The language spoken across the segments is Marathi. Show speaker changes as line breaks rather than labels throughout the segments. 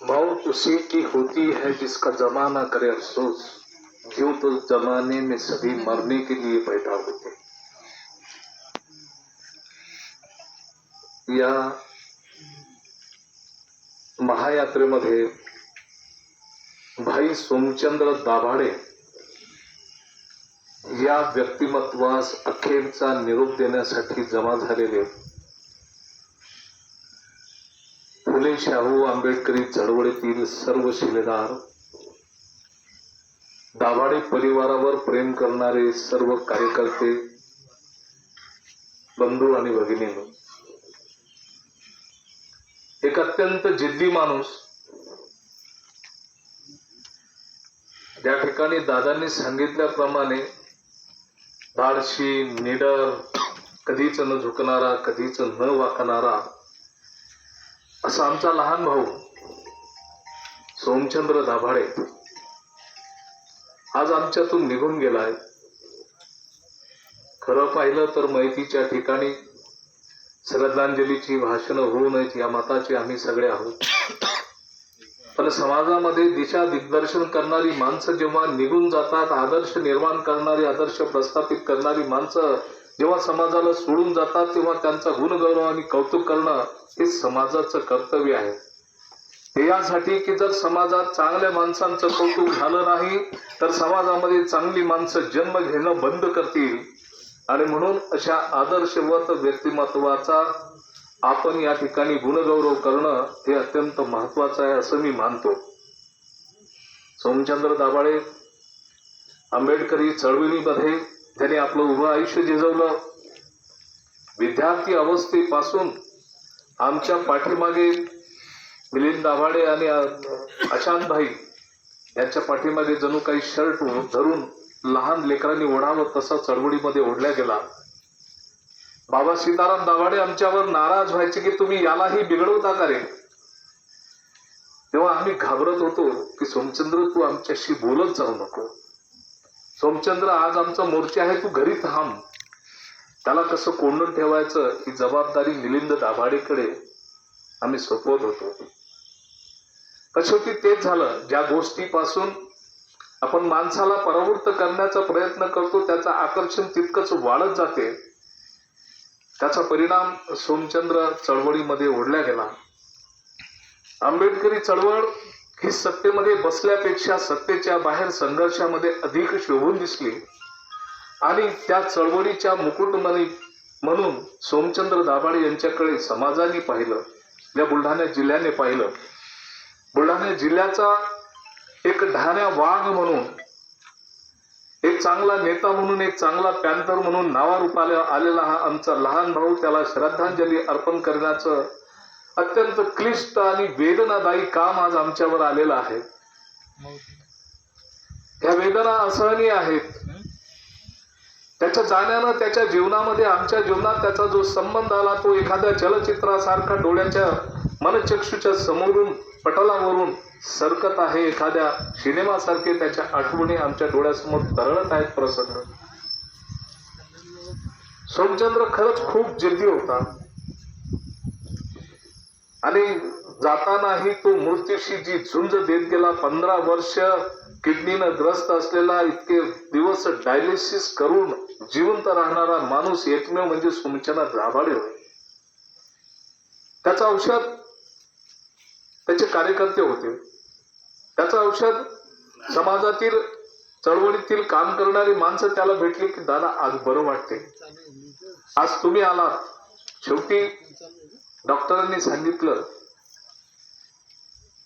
मौत उसी की होती है जिसका जमाना करे अफसोस। क्यों तो जमाने में सभी मरने के लिए पैदा होते या महायात्रेमध्ये भाई सोमचंद्र दाभाडे या व्यक्तिमत्वास अखेरचा निरोप देण्यासाठी जमा झालेले शाहू आंबेडकरी चळवळीतील सर्व शिलेदार. दाभाडे परिवारावर प्रेम करणारे सर्व कार्यकर्ते बंधू आणि भगिनींनो. एक अत्यंत जिद्दी माणूस. त्या ठिकाणी दादांनी सांगितल्याप्रमाणे धाडशी निडर कधीच न झुकणारा कधीच न वाकणारा असा आमचा लहान भाऊ सोमचंद्र दाभाडे आज आमच्यातून निघून गेलाय. खरं पाहिलं तर मैतीच्या ठिकाणी श्रद्धांजलीची भाषणं होऊ नयेत या मताचे आम्ही सगळे आहोत. पण समाजामध्ये दिशा दिग्दर्शन करणारी माणसं जेव्हा निघून जातात आदर्श निर्माण करणारी आदर्श प्रस्थापित करणारी माणसं जेव्हा समाजाला सोडून जातात तेव्हा त्यांचा गुणगौरव आणि कौतुक करणं हे समाजाचं कर्तव्य आहे. यासाठी की जर समाजात चांगल्या माणसांचं कौतुक झालं नाही तर समाजामध्ये चांगली माणसं जन्म घेणं बंद करतील. आणि म्हणून अशा आदर्शवत व्यक्तिमत्वाचा आपण या ठिकाणी गुणगौरव करणं हे अत्यंत महत्वाचं आहे असं मी मानतो. सोमचंद्र दाभाळे आंबेडकरी चळवळीमध्ये त्याने आपलं उभं आयुष्य झिजवलं विद्यार्थी अवस्थेपासून आमच्या पाठीमागे मिलिंद दाभाडे आणि अशांत भाई यांच्या पाठीमागे जणू काही शर्ट धरून लहान लेकरांनी ओढावं तसा चळवळीमध्ये ओढल्या गेला. बाबा सीताराम दाभाडे आमच्यावर नाराज व्हायचे की तुम्ही यालाही बिघडवता का रे? तेव्हा आम्ही घाबरत होतो की सोमचंद्र तू आमच्याशी बोलत जाऊ नको. सोमचंद्र आज आमचा मोर्चा आहे तू घरी थांब. त्याला कसं कोंडून ठेवायचं ही जबाबदारी मिलिंद दाभाडेकडे आम्ही सोपवत होतो. कशेवटी तेच झालं ज्या गोष्टीपासून आपण माणसाला परावृत्त करण्याचा प्रयत्न करतो त्याचं आकर्षण तितकंच वाढत जाते. त्याचा परिणाम सोमचंद्र चळवळीमध्ये ओढल्या गेला. आंबेडकरी चळवळ ही सत्तेमध्ये बसल्यापेक्षा सत्तेच्या बाहेर संघर्षामध्ये अधिक शोभून दिसली. आणि त्या चळवळीच्या मुकुटमणी म्हणून सोमचंद्र दाभाडे यांच्याकडे समाजाने पाहिलं. या बुलढाणा जिल्ह्याने पाहिलं. बुलढाणा जिल्ह्याचा एक ढाण्या वाघ म्हणून एक चांगला नेता म्हणून एक चांगला पॅन्थर म्हणून नावारूपाला आलेला हा आमचा लहान भाऊ त्याला श्रद्धांजली अर्पण करण्याचं अत्यंत क्लिष्ट आणि वेदनादायी काम आज आमच्यावर आलेलं आहे. या वेदना असहनीय आहेत. त्याच्या जाण्यानं त्याच्या जीवनामध्ये आमच्या जीवनात त्याचा जो संबंध आला तो एखाद्या चलचित्रासारखा डोळ्याच्या मनचक्षूच्या समोरून पटलावरून सरकत आहे. एखाद्या सिनेमासारखे त्याच्या आठवणी आमच्या डोळ्यासमोर तरळत आहेत प्रसंग सोमचंद्र खरंच खूप जिद्दी होता. आणि जातानाही तो मृत्यूशी जी झुंज देत गेला पंधरा वर्ष किडनीनं ग्रस्त असलेला इतके दिवस डायलिसिस करून जिवंत राहणारा माणूस एकमेव म्हणजे सुमचना दाभाडे होय त्याचं औषध त्याचे कार्यकर्ते होते. त्याचं औषध समाजातील चळवळीतील काम करणारी माणसं त्याला भेटली की दादा आज बरं वाटते आज तुम्ही आलात. शेवटी डॉक्टरांनी सांगितलं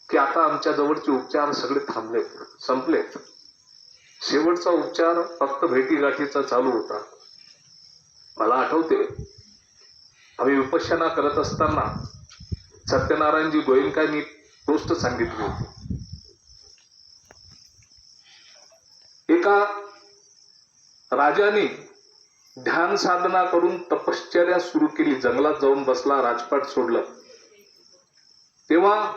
की आता आमच्या जवळचे उपचार सगळे थांबलेत संपलेत शेवटचा उपचार फक्त भेटीगाठीचा चालू होता. मला आठवते आम्ही उपासना करत असताना सत्यनारायणजी गोयंकांनी गोष्ट सांगितली होती. एका राजाने ध्यान साधना करून तपश्चर्या सुरू केली. जंगलात जाऊन बसला राजपाट सोडलं. तेव्हा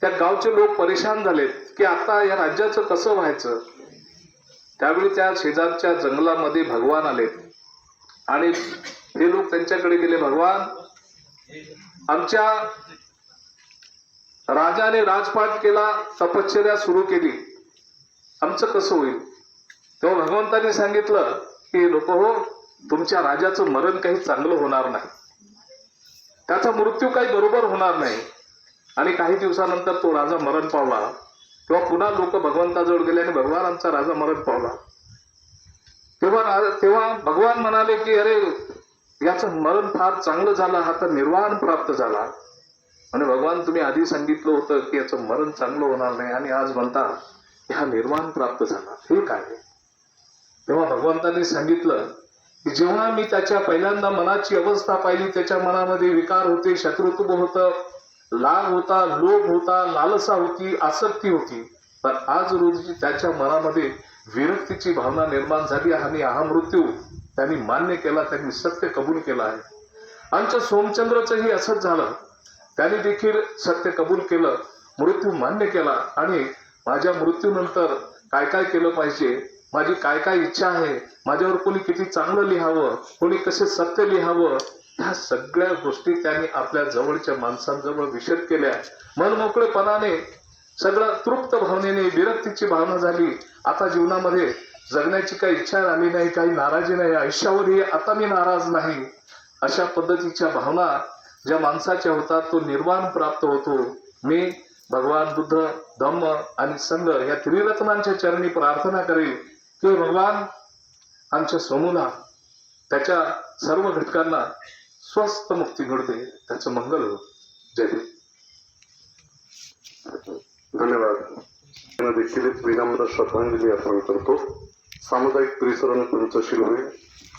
त्या गावचे लोक परेशान झालेत की आता या राज्याचं कसं व्हायचं? त्यावेळी त्या शेजारच्या जंगलामध्ये भगवान आले. आणि हे लोक त्यांच्याकडे गेले भगवान आमच्या राजाने राजपाट केला तपश्चर्या सुरू केली. आमचं कसं होईल? तेव्हा भगवंतांनी सांगितलं की लोक हो तुमच्या राजाचं मरण काही चांगलं होणार नाही. त्याचा मृत्यू काही बरोबर होणार नाही. आणि काही दिवसानंतर तो राजा मरण पावला. तेव्हा पुन्हा लोक भगवंताजवळ गेले आणि भगवान आमचा राजा मरण पावला. तेव्हा तेव्हा भगवान म्हणाले की अरे याचं मरण फार चांगलं झालं हा तर निर्वाण प्राप्त झाला. आणि भगवान तुम्ही आधी सांगितलं होतं की याचं मरण चांगलं होणार नाही. आणि आज म्हणता हा निर्वाण प्राप्त झाला. ठीक काय? तेव्हा भगवंतांनी सांगितलं की जेव्हा मी त्याच्या पहिल्यांदा मनाची अवस्था पाहिली त्याच्या मनामध्ये विकार होते शत्रुत्व होतं लाभ होता लोभ होता लालसा होती आसक्ती होती. पण आज रोजी त्याच्या मनामध्ये विरक्तीची भावना निर्माण झाली आणि हा मृत्यू त्यांनी मान्य केला त्यांनी सत्य कबूल केला आहे. आमच्या सोमचंद्रचंही असंच झालं. त्याने देखील सत्य कबूल केलं मृत्यू मान्य केला आणि माझ्या मृत्यूनंतर काय काय केलं पाहिजे माझी काय काय इच्छा आहे माझ्यावर कोणी किती चांगलं लिहावं कोणी कसे सत्य लिहावं ह्या सगळ्या गोष्टी त्यांनी आपल्या जवळच्या माणसांजवळ विशद केल्या. मनमोकळेपणाने सगळं तृप्त भावनेने विरक्तीची भावना झाली. आता जीवनामध्ये जगण्याची काही इच्छा राहिली नाही काही नाराजी नाही आयुष्यावरही आता मी नाराज नाही. अशा पद्धतीच्या भावना ज्या माणसाच्या होतात तो निर्वाण प्राप्त होतो. मी भगवान बुद्ध धम्म आणि संघ या त्रिरत्नांच्या चरणी प्रार्थना करेल की भगवान आमच्या सोनूला त्याच्या सर्व घटकांना स्वस्त मुक्ती घडते त्याचं मंगल हो जय
धन्यवाद. देखील एक विनम्र श्रद्धांजली अर्पण करतो. सामुदायिक परिसरण पंचशील होईल.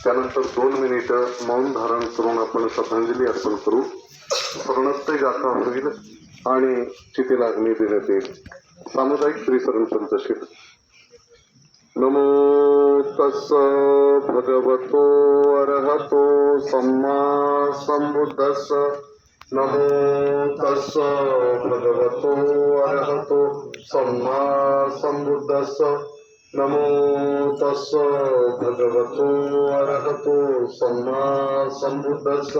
त्यानंतर दोन मिनिटं मौन धारण करून आपण श्रद्धांजली अर्पण करू. स्वर्णत्य गाथा होईल आणि चितीला अग्नी देण्यात येईल. सामुदायिक परिसरण पंचशील नमो तस् भगवतो अर्हतो सम्मा सम्बुद्धस्स। नमो तस् भगवतो अर्हतो सम्मा सम्बुद्धस्स। नमो तस् भगवतो अर्हतो सम्मा सम्बुद्धस्स।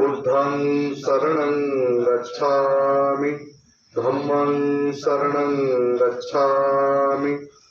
बुद्धं शरणं गच्छामि। धम्मं शरणं गच्छामि।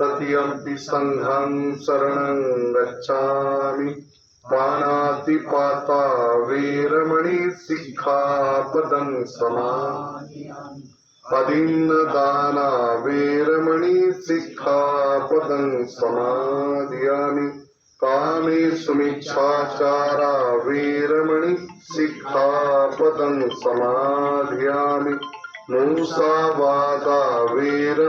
तृतीयम्पि संघं शरणं गच्छामि। पाणातिपाता वीरमणि सिक्खापदं समा अदिन्नदाना वीरमणि सिक्खापदं समादयामि कामे सुमिच्छाचारा वीरमणि सिक्खापदं समादयामि मूसावादा वीर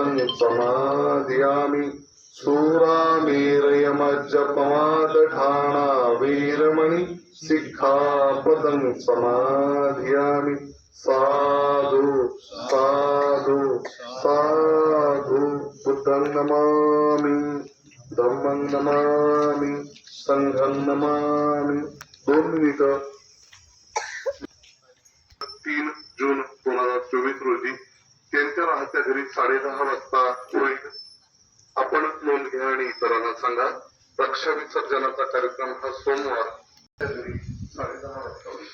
सिक्खापदं समादयामि सूरामेरयमज्जपमादठाणा वीरमणि सिक्खापदं समादयामि साधु साधु साधु बुद्धं नमामि। धम्मं नमामि। संघं नमामि। दोन मिनिटं त्यांच्या राहत्या घरी साडेदहा वाजता होईल. आपणच नोंद घ्या आणि इतरांना सांगा. रक्षा विसर्जनाचा कार्यक्रम हा सोमवार. त्या घरी साडेदहा वाजता होईल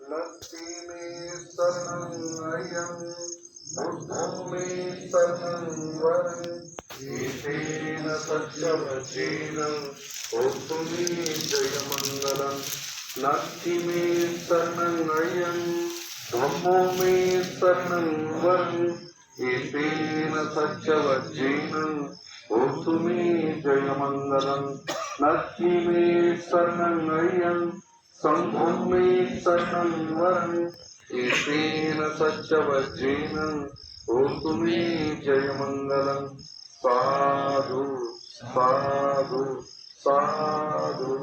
लक्ष्मी मे शरणं मे शरणं वरं एतेन सत्यवचेन। होतु मे जयमङ्गलम् नास्ति मे शरणं धम्मो मे शरणं वरं एतेन सत्यवचेन होतु मे जयमङ्गलम् नास्ति मे शरणं संघं मे शरणं वरं एतेन सत्यवज्रेन होतु मे जयमङ्गलं साधु साधू साधू।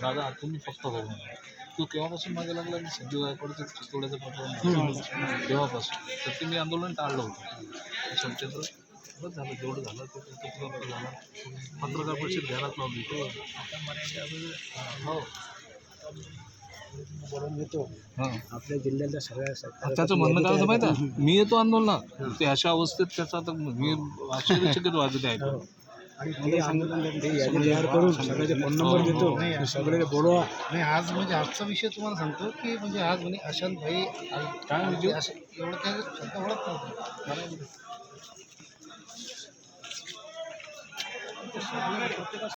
दादा तुम्ही फक्त हो म्हणा तू केव्हापासून मागे लागला? मी संजय गायकवाडचं चितोड्याचं प्रकरण तेव्हापासून तर ते मी आंदोलन टाळलं होतं. शमचंद्र बस झालं जेवढं झालं ते पूर्ण झालं. पत्रकार परिषद घ्यायलाच लावली. हो. हां.
आपल्या जिल्ह्यातल्या सगळ्या सरकार
त्याचं म्हणणं काय होतं माहिती आहे मी येतो आंदोलनात. ते अशा अवस्थेत त्याचा आता मी आश्चर्यचकित वाजत आहे. ऐकून.
आणि ते आंदोलन ते यादी तयार करून सगळ्याचे फोन नंबर देतो. सगळे बोलवा.
नाही आज म्हणजे आजचा विषय तुम्हाला सांगतो की म्हणजे आज म्हणे अशांत भाई काय म्हणजे? एवढं काय शब्द ओळख नव्हतं.